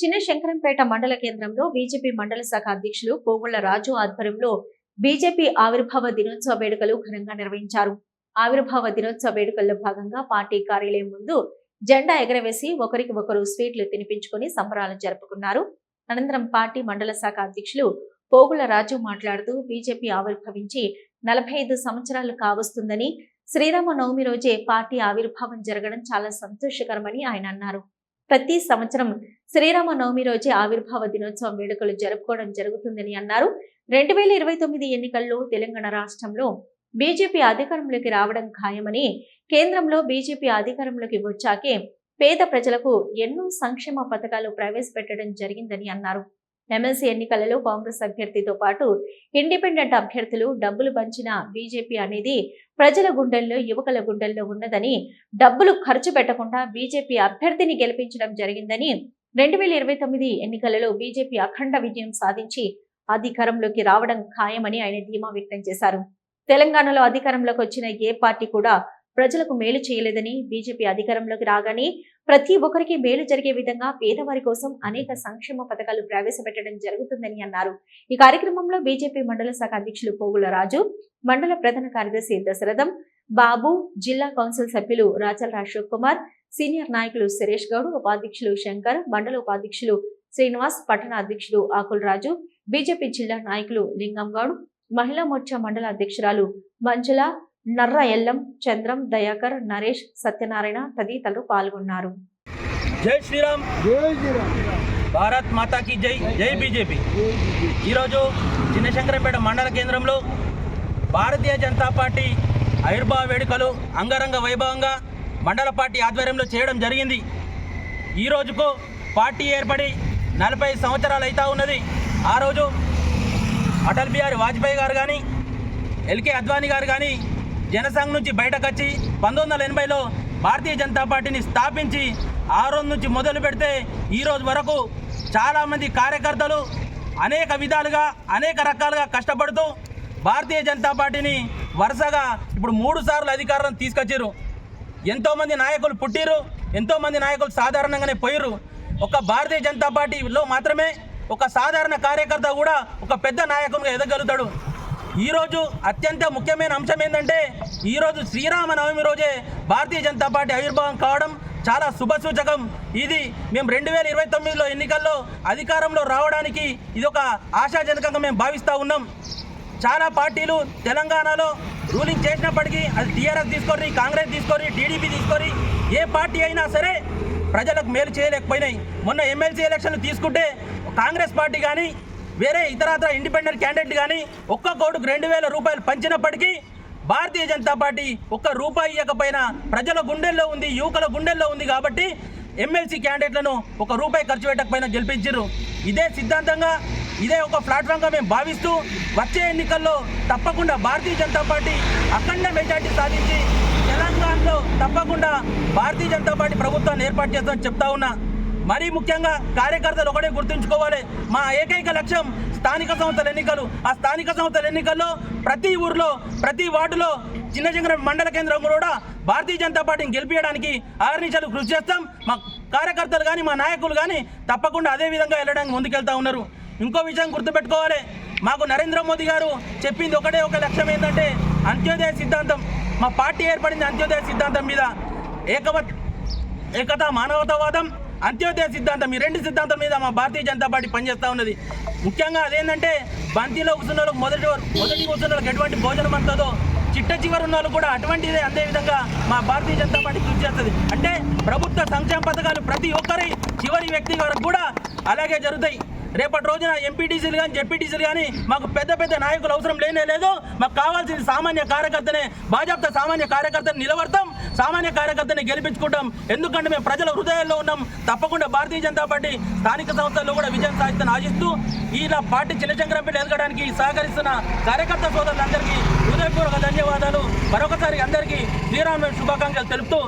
చిన్న శంకరంపేట మండల కేంద్రంలో బీజేపీ మండల శాఖ అధ్యక్షులు పోగుళ్ళ రాజు ఆధ్వర్యంలో బీజేపీ ఆవిర్భావ దినోత్సవ వేడుకలు ఘనంగా నిర్వహించారు. ఆవిర్భావ దినోత్సవ వేడుకల్లో భాగంగా పార్టీ కార్యాలయం ముందు జెండా ఎగరవేసి ఒకరికి ఒకరు స్వీట్లు తినిపించుకొని సంబరాలు జరుపుకున్నారు. అనంతరం పార్టీ మండల శాఖ అధ్యక్షులు పోగుల రాజు మాట్లాడుతూ బీజేపీ ఆవిర్భవించి నలభై ఐదు సంవత్సరాలు కావస్తుందని శ్రీరామ నవమి రోజే పార్టీ ఆవిర్భావం జరగడం చాలా సంతోషకరమని ఆయన అన్నారు. ప్రతి సంవత్సరం శ్రీరామ నవమి రోజే ఆవిర్భావ దినోత్సవం వేడుకలు జరుపుకోవడం జరుగుతుందని అన్నారు. రెండు వేల ఇరవై తొమ్మిది ఎన్నికల్లో తెలంగాణ రాష్ట్రంలో బీజేపీ అధికారంలోకి రావడం ఖాయమని కేంద్రంలో బీజేపీ అధికారంలోకి వచ్చాకే పేద ప్రజలకు ఎన్నో సంక్షేమ పథకాలు ప్రవేశపెట్టడం జరిగిందని అన్నారు. ఎమ్మెల్సీ ఎన్నికలలో కాంగ్రెస్ అభ్యర్థితో పాటు ఇండిపెండెంట్ అభ్యర్థులు డబ్బులు పంచిన బీజేపీ అనేది ప్రజల గుండెల్లో యువకుల గుండెల్లో ఉన్నదని డబ్బులు ఖర్చు పెట్టకుండా బీజేపీ అభ్యర్థిని గెలిపించడం జరిగిందని రెండు వేల ఇరవై తొమ్మిది ఎన్నికలలో బీజేపీ అఖండ విజయం సాధించి అధికారంలోకి రావడం ఖాయమని ఆయన ధీమా వ్యక్తం చేశారు. తెలంగాణలో అధికారంలోకి వచ్చిన ఏ పార్టీ కూడా ప్రజలకు మేలు చేయలేదని బీజేపీ అధికారంలోకి రాగానే ప్రతి ఒక్కరికి మేలు జరిగే విధంగా పేదవారి కోసం అనేక సంక్షేమ పథకాలు ప్రవేశపెట్టడం జరుగుతుందని అన్నారు. ఈ కార్యక్రమంలో బీజేపీ మండల శాఖ అధ్యక్షులు పోగుల రాజు మండల ప్రధాన కార్యదర్శి దశరథం బాబు జిల్లా కౌన్సిల్ సభ్యులు రాచల్ అశోక్ కుమార్ సీనియర్ నాయకులు సురేష్ గౌడ్ ఉపాధ్యక్షులు శంకర్ మండల ఉపాధ్యక్షులు శ్రీనివాస్ పట్టణ అధ్యక్షులు ఆకుల్ రాజు బీజేపీ జిల్లా నాయకులు లింగం గౌడ్ మహిళా మోర్చా మండల అధ్యక్షురాలు మంజుల నర్ర ఎల్లం చంద్రం దయాకర్ నరేష్ సత్యనారాయణ తదితరులు పాల్గొన్నారు. జై శ్రీరామ్. భారత్ మాతాకి జై జై బీజేపీ. ఈరోజు చిన్నశంకరంపేట మండల కేంద్రంలో భారతీయ జనతా పార్టీ ఆవిర్భావ వేడుకలు అంగరంగ వైభవంగా మండల పార్టీ ఆధ్వర్యంలో చేయడం జరిగింది. ఈ రోజుకు పార్టీ ఏర్పడి నలభై సంవత్సరాలు అవుతా ఉన్నది. ఆ రోజు అటల్ బిహారీ వాజ్పేయి గారు కానీ ఎల్కే అద్వానీ గారు కానీ జనసంఘ్ నుంచి బయటకు వచ్చి పంతొమ్మిది వందల ఎనభైలో భారతీయ జనతా పార్టీని స్థాపించి ఆ రోజు నుంచి మొదలు పెడితే ఈ రోజు వరకు చాలామంది కార్యకర్తలు అనేక విధాలుగా అనేక రకాలుగా కష్టపడుతూ భారతీయ జనతా పార్టీని వరుసగా ఇప్పుడు మూడు సార్లు అధికారం తీసుకొచ్చారు ఎంతోమంది నాయకులు పుట్టిరు ఎంతోమంది నాయకులు సాధారణంగానే పోయిరు ఒక భారతీయ జనతా పార్టీలో మాత్రమే ఒక సాధారణ కార్యకర్త కూడా ఒక పెద్ద నాయకునిగా ఎదగలుగుతాడు. ఈరోజు అత్యంత ముఖ్యమైన అంశం ఏంటంటే ఈరోజు శ్రీరామనవమి రోజే భారతీయ జనతా పార్టీ ఆవిర్భావం కావడం చాలా శుభసూచకం. ఇది మేము రెండు వేల ఇరవై తొమ్మిదిలో ఎన్నికల్లో అధికారంలో రావడానికి ఇది ఒక ఆశాజనకంగా మేము భావిస్తూ ఉన్నాం. చాలా పార్టీలు తెలంగాణలో రూలింగ్ చేసినప్పటికీ అది టీఆర్ఎస్ తీసుకొని కాంగ్రెస్ తీసుకొని టీడీపీ తీసుకొని ఏ పార్టీ అయినా సరే ప్రజలకు మేలు చేయలేకపోయినాయి. మొన్న ఎమ్మెల్సీ ఎలక్షన్లు తీసుకుంటే కాంగ్రెస్ పార్టీ కానీ వేరే ఇతరత్ర ఇండిపెండెంట్ క్యాండిడేట్ కానీ ఒక్క కోటుకు రెండు వేల రూపాయలు పంచినప్పటికీ భారతీయ జనతా పార్టీ ఒక్క రూపాయి ఇవ్వకపోయినా ప్రజల గుండెల్లో ఉంది యువకుల గుండెల్లో ఉంది కాబట్టి ఎమ్మెల్సీ క్యాండిడేట్లను ఒక రూపాయి ఖర్చు పెట్టకపోయినా గెలిపించారు ఇదే సిద్ధాంతంగా ఇదే ఒక ప్లాట్ఫామ్గా మేము భావిస్తూ వచ్చే ఎన్నికల్లో తప్పకుండా భారతీయ జనతా పార్టీ అఖండ మెజార్టీ సాధించి తెలంగాణలో తప్పకుండా భారతీయ జనతా పార్టీ ప్రభుత్వాన్ని ఏర్పాటు చేస్తామని చెప్తా ఉన్నా. మరీ ముఖ్యంగా కార్యకర్తలు ఒకటే గుర్తుంచుకోవాలి. మా ఏకైక లక్ష్యం స్థానిక సంస్థల ఎన్నికలు. ఆ స్థానిక సంస్థల ఎన్నికల్లో ప్రతి ఊర్లో ప్రతి వార్డులో చిన్న చిన్న మండల కేంద్రం కూడా భారతీయ జనతా పార్టీని గెలిపించడానికి ఆర్నిషాలు కృషి చేస్తాం. మా కార్యకర్తలు కానీ మా నాయకులు కానీ తప్పకుండా అదే విధంగా వెళ్ళడానికి ముందుకెళ్తా ఉన్నారు. ఇంకో విషయం గుర్తుపెట్టుకోవాలి. మాకు నరేంద్ర మోదీ గారు చెప్పింది ఒకటే ఒక లక్ష్యం ఏంటంటే అంత్యోదయ సిద్ధాంతం. మా పార్టీ ఏర్పడింది అంత్యోదయ సిద్ధాంతం మీద. ఏకవత్ ఏకత మానవతావాదం. అంత్యోదయ సిద్ధాంతం ఈ రెండు సిద్ధాంతం మీద మా భారతీయ జనతా పార్టీ పనిచేస్తూ ఉన్నది. ముఖ్యంగా అదేంటంటే బంతిలో కూర్చున్న వాళ్ళకి మొదటి మొదటి కూర్చున్న వాళ్ళకి ఎటువంటి భోజనం అంతదో చిట్ట చివరి ఉన్న వాళ్ళు కూడా అటువంటిదే అదే విధంగా మా భారతీయ జనతా పార్టీ కృషి చేస్తుంది. అంటే ప్రభుత్వ సంక్షేమ పథకాలు ప్రతి ఒక్కరి చివరి వ్యక్తి వరకు కూడా అలాగే జరుగుతాయి. రేపటి రోజున ఎంపీటీసీలు కానీ జెడ్పీటీసీలు కానీ మాకు పెద్ద పెద్ద నాయకులు అవసరం లేనే లేదు. మాకు కావాల్సింది సామాన్య కార్యకర్తనే. భాజపా సామాన్య కార్యకర్తను నిలబడతాం. సామాన్య కార్యకర్తని గెలిపించుకుంటాం. ఎందుకంటే మేము ప్రజల హృదయాల్లో ఉన్నాం. తప్పకుండా భారతీయ జనతా పార్టీ స్థానిక సంస్థల్లో కూడా విజయం సాధిస్తాను ఆశిస్తూ ఇలా పార్టీ చిన్నశంకరంపేట ఎదగడానికి సహకరిస్తున్న కార్యకర్త సోదరులందరికీ హృదయపూర్వక ధన్యవాదాలు. మరొకసారి అందరికీ శ్రీరామ శుభాకాంక్షలు తెలుపుతూ